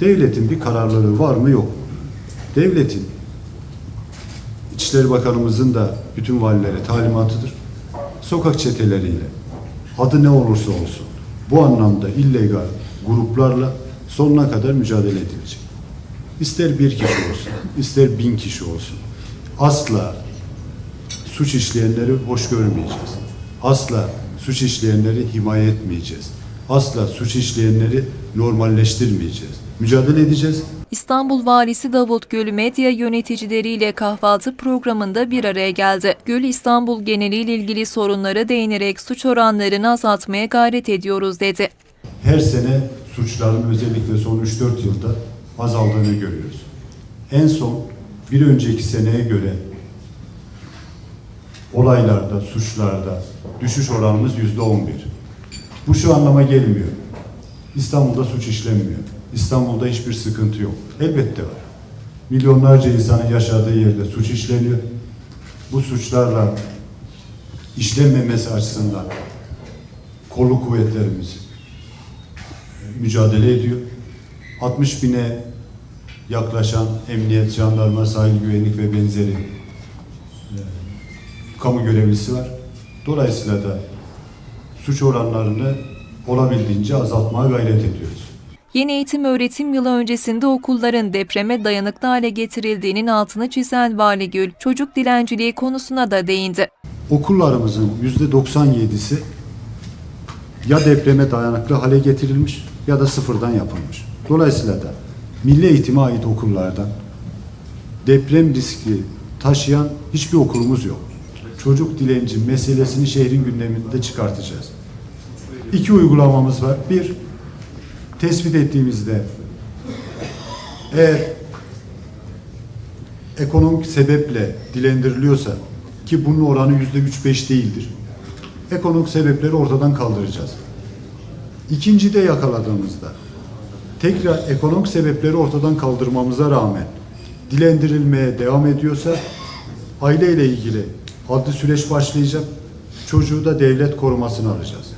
Devletin bir kararları var mı yok mu? Devletin İçişleri Bakanımızın da bütün valilere talimatıdır. Sokak çeteleriyle adı ne olursa olsun bu anlamda illegal gruplarla sonuna kadar mücadele edilecek. İster bir kişi olsun, ister bin kişi olsun. Asla suç işleyenleri hoş görmeyeceğiz. Asla suç işleyenleri himaye etmeyeceğiz. Asla suç işleyenleri normalleştirmeyeceğiz. Mücadele edeceğiz. İstanbul Valisi Davut Gül medya yöneticileriyle kahvaltı programında bir araya geldi. Gül İstanbul geneliyle ilgili sorunlara değinerek suç oranlarını azaltmaya gayret ediyoruz dedi. Her sene suçların özellikle son 3-4 yılda azaldığını görüyoruz. En son bir önceki seneye göre olaylarda, suçlarda düşüş oranımız yüzde 11. Bu şu anlama gelmiyor. İstanbul'da suç işlenmiyor. İstanbul'da hiçbir sıkıntı yok. Elbette var. Milyonlarca insanın yaşadığı yerde suç işleniyor. Bu suçlarla işlenmemesi açısından kolluk kuvvetlerimiz e, mücadele ediyor. 60 bine yaklaşan emniyet, jandarma, sahil güvenlik ve benzeri e, kamu görevlisi var. Dolayısıyla da suç oranlarını olabildiğince azaltmaya gayret ediyoruz. Yeni eğitim öğretim yılı öncesinde okulların depreme dayanıklı hale getirildiğinin altını çizen Vali Gül, çocuk dilenciliği konusuna da değindi. Okullarımızın yüzde 97'si ya depreme dayanıklı hale getirilmiş ya da sıfırdan yapılmış. Dolayısıyla da milli eğitime ait okullardan deprem riski taşıyan hiçbir okulumuz yok. Çocuk dilenci meselesini şehrin gündeminde çıkartacağız. İki uygulamamız var. Bir, tespit ettiğimizde eğer ekonomik sebeple dilendiriliyorsa ki bunun oranı yüzde üç beş değildir. Ekonomik sebepleri ortadan kaldıracağız. İkinci de yakaladığımızda tekrar ekonomik sebepleri ortadan kaldırmamıza rağmen dilendirilmeye devam ediyorsa aileyle ilgili adli süreç başlayacak. Çocuğu da devlet korumasına alacağız.